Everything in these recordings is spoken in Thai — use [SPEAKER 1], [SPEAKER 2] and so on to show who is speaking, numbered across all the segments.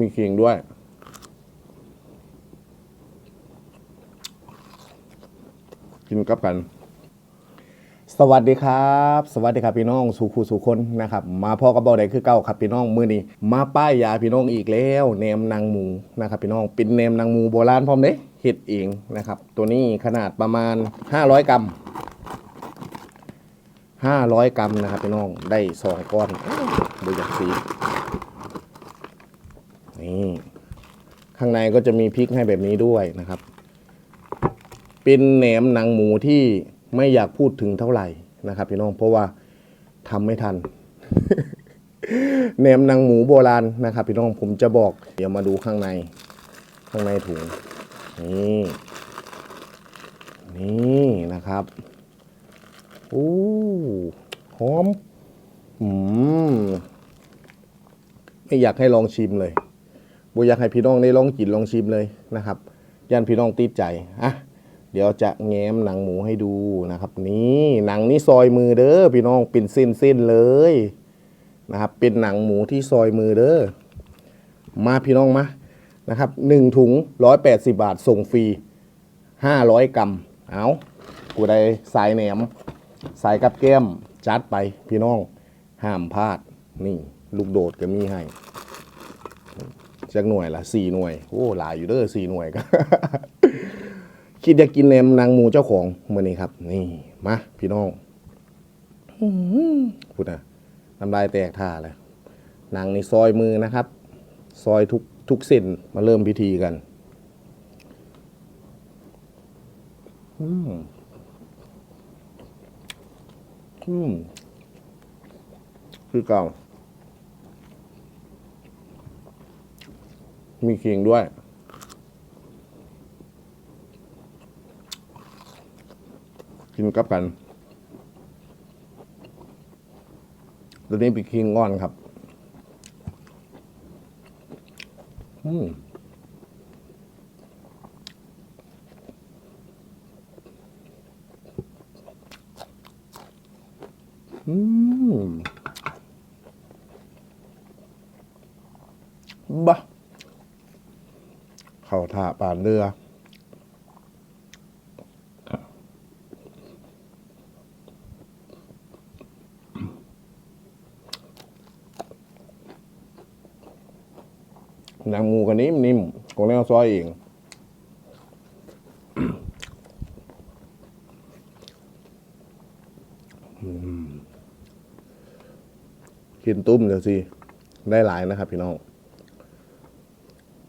[SPEAKER 1] มีขิงด้วย กินกับกัน สวัสดีครับ สวัสดีครับพี่น้องสุขูสุคนนะครับ มาพ่อกับเบาได้คือเก้าครับพี่น้องมือนี้มาป้ายยาพี่น้องอีกแล้วแหนมนางหมูนะครับพี่น้องเป็นแหนมนางหมูโบราณพร้อมเด้เห็ดเองนะครับ ตัวนี้ขนาดประมาณ 500 กรัม500 กรัมนะครับพี่น้องได้สองก้อนดูจากสี นี่ข้างในก็จะมีพริกให้แบบนี้ด้วยนะครับ เป็นแหนมหนังหมูที่ไม่อยากพูดถึงเท่าไหร่นะครับพี่น้องเพราะว่าทำไม่ทันแหนมหนังหมูโบราณนะครับพี่น้องผมจะบอก เดี๋ยวมาดูข้างใน ข้างในถุงนี่นี่นะครับโอ้หอม อืม ไม่อยากให้ลองชิมเลย บอยากให้พี่น้องได้ลองกินลองชิมเลยนะครับยันพี่น้องติดใจอะเดี๋ยวจะแง้มหนังหมูให้ดูนะครับ นี่หนังนี่ซอยมือเด้อพี่น้องเป็นเส้นๆเลยนะครับ เป็นหนังหมูที่ซอยมือเด้อมาพี่น้องมานะครับหนึ่งถุงร้อยแปดสิบาทส่งฟรีห้าร้อยกรัมเอากูได้สายแหนมสายกับแก้มจัดไปพี่น้องห้ามพลาดนี่ ลูกโดดก็มีให้ จากหน่วยละสี่หน่วย โอ้หลายอยู่เด้อสี่หน่วยก็คิดอยากกินแหนมนางหมูเจ้าของเมื่อนี้ครับ นี่มาพี่น้องอื้อหือพูดนะน้ำลายแตกท่าเลยนังนี่ซอยมือนะครับ ซอยทุกทุกเส้นมาเริ่มพิธีกันอืมอืมคือเก่า มีขิงด้วย กินกับกันตัวนี้เป็นคิงก้อนครับ อืมอืมบะเข้าท่า ป่านเรือ หนังหมูกันนิ่มนิ่มๆของแนซอยเองกินตุ้มเดี๋ยวสิ ได้หลายนะครับพี่น้อง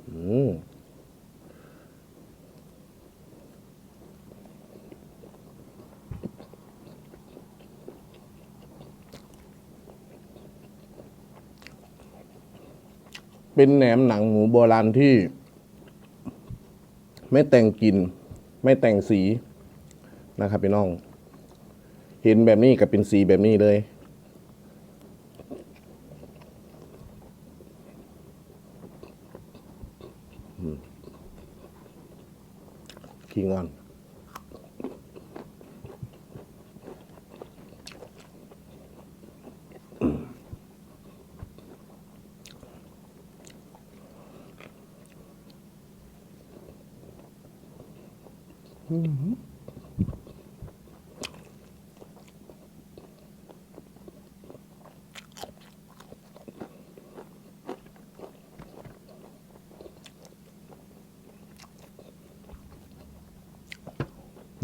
[SPEAKER 1] อืม เป็นแหนมหนังหมูโบราณที่ ไม่แต่งกลิ่นไม่แต่งสีนะครับพี่น้อง เห็นแบบนี้กับเป็นสีแบบนี้เลยขี้งอน แห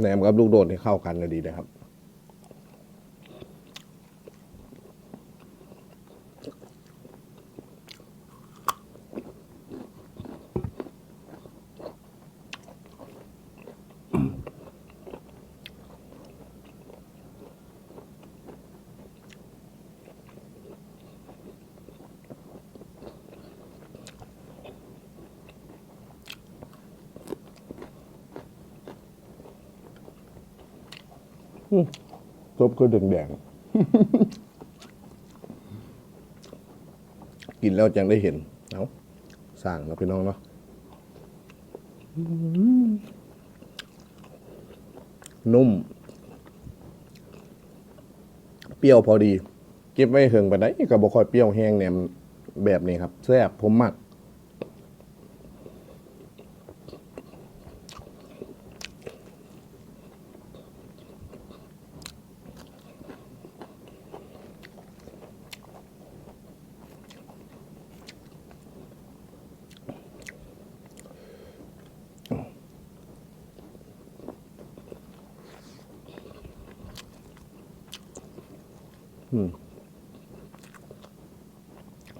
[SPEAKER 1] นมกับลูกโดดนี่เข้ากันเลยดีนะครับ ซบก็แดงๆ กินแล้วจังได้เห็นเอาสั่งแล้วพี่น้องเนาะนุ่ม เปรี้ยวพอดี เก็บไว้เหิงไปได้ก็บ่ค่อยเปรี้ยวแห้งแหนมแบบนี้ครับแซ่บผมมัก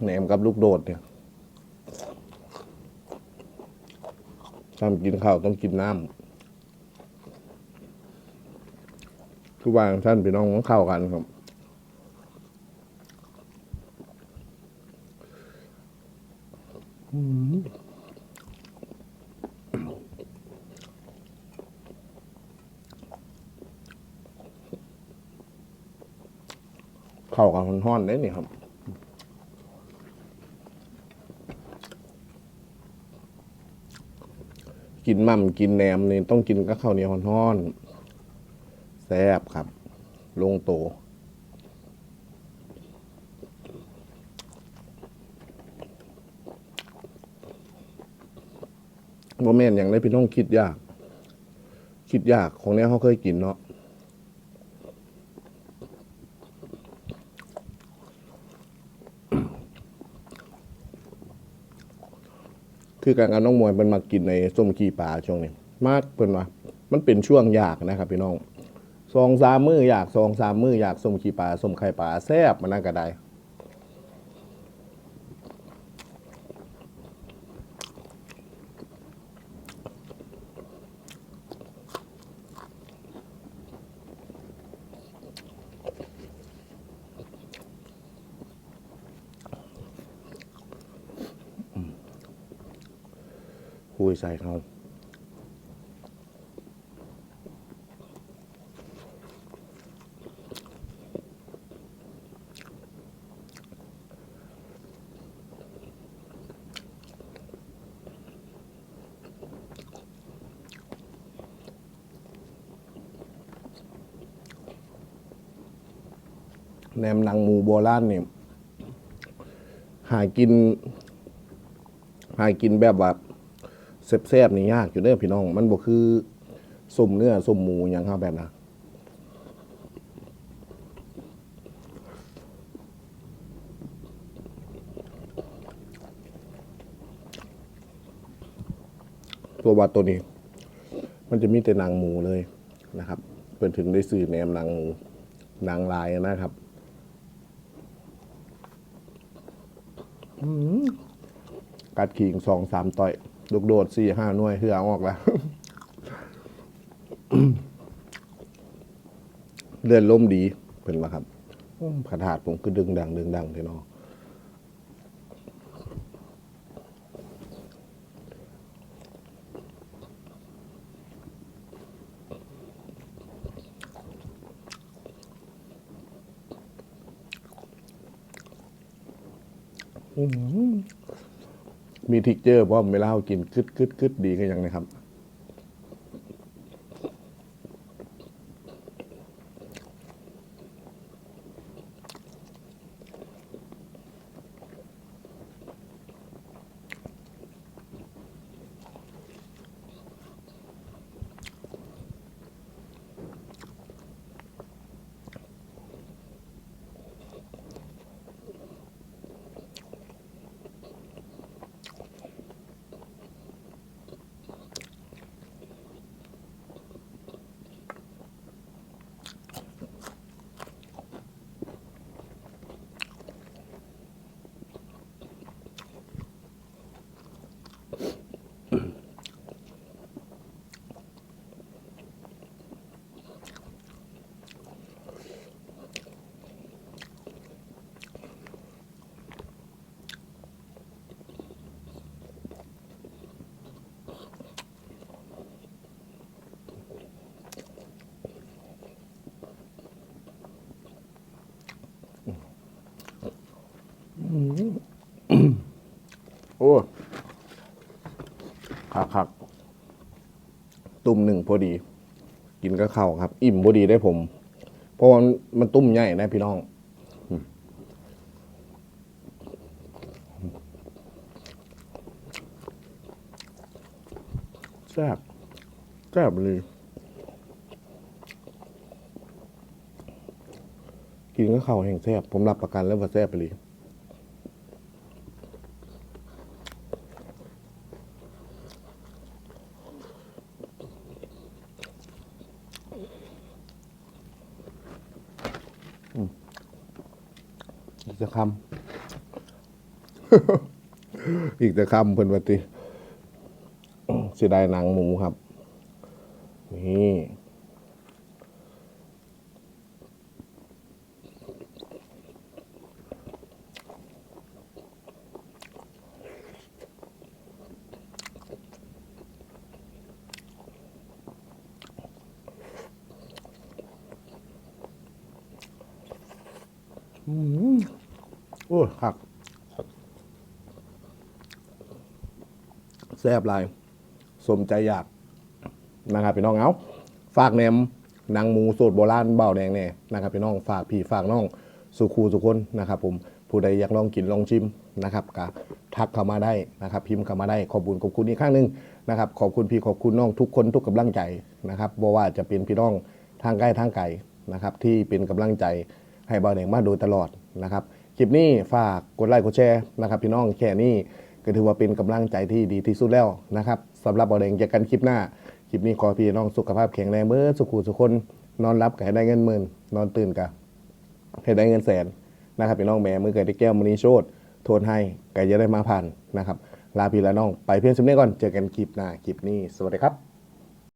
[SPEAKER 1] แหนมกับลูกโดดเนี่ยทำกินข้าวต้องกินน้ำคือวางท่านพี่น้องต้องเข้ากันครับเข้ากับห้อนๆได้นี่ครับ กินมั่มกินแหนมนี่ต้องกินกับข้าวเหนียวห้อนๆแซ่บครับ ลงโตบ่แม่นอย่างไรพี่น้องคิดยาก คิดยากของเนี้ยเขาเคยกินเนาะ คือการการน้องมวยมันมากินในส้มขี้ปลาช่วงนี้มากเพิ่นว่ามันเป็นช่วงยากนะครับพี่น้องซองสามมืออยากซองสามมืออยากส้มขี้ปลาส้มไข่ปลาแซ่บมันน่าก็ได้ คุยใส่เขาแหนมนังหมูโบราณเนี่ยหากิน หากินแบบว่า แซ่บๆนี่ยากอยู่เด้อพี่น้อง มันบ่คือส้มเนื้อส้มหมูอย่างครับแบบนะตัววัดตัวนี้ มันจะมีแต่หนางหมูเลยนะครับเปิดถึงได้สื่อแนมหนางหมูหนางลายนะครับกัดขิงสองสามต่อย ลูกโดดสี่ห้าหน่วยเหือออกแล้วเลื่อนล่มดีเป็นมาครับอืมขนาดผมคือดึงดังดึงดังพี่น้อ มีทิกเจอร์เพราะเวลาเรากินคึดคึดคึดดีก็ยังนะครับ โอ้คักคักตุ่มหนึ่งพอดี กินก็เข้าครับ อิ่มพอดีได้ผม เพราะว่ามันมันตุ้มใหญ่นะพี่น้องแซ่บแซ่บเลย กินก็เข้าแห่งแซ่บผมรับประกันแล้วว่าแซ่บไปเลย อีกจะคำอีกจะคำเพิ่นวัติเสียดายหนังหมูครับ นี่ โอ้ยหักแซ่บลาย สมใจอยากนะครับพี่น้องเอาฝากแหนมนังหมูสูตรโบราณเบาแดงเนี่ยนะครับพี่น้องฝากพี่ฝากน้องสุขูสุคนนะครับผมผู้ใดอยากลองกินลองชิมนะครับก็ทักเข้ามาได้นะครับ พิมพ์เข้ามาได้ขอบคุณขอบคุณอีกครั้งหนึ่งนะครับ ขอบคุณพี่ขอบคุณน้องทุกคนทุกกำลังใจนะครับบ่ว่าจะเป็นพี่น้องทางใกล้ทางไกลนะครับ ที่เป็นกำลังใจ ให้เบาแดงมาโดยตลอดนะครับคลิปนี้ฝากกดไลค์กดแชร์นะครับพี่น้องแค่นี้ก็ถือว่าเป็นกำลังใจที่ดีที่สุดแล้วนะครับสำหรับเบาแดงเจอกันคลิปหน้าคลิปนี้ขอพี่น้องสุขภาพแข็งแรงเมื่อสุขุสุขคนนอนรับก็ให้ได้เงินหมื่นนอนตื่นก็ให้ได้เงินแสนนะครับพี่น้องแม่มือเกิดที่แก้วมณีโชตโทนให้ก็จะได้มาผ่านนะครับลาพี่และน้องไปเพียงสำเนียก่อนเจอกันคลิปหน้าคลิปนี้สวัสดีครับ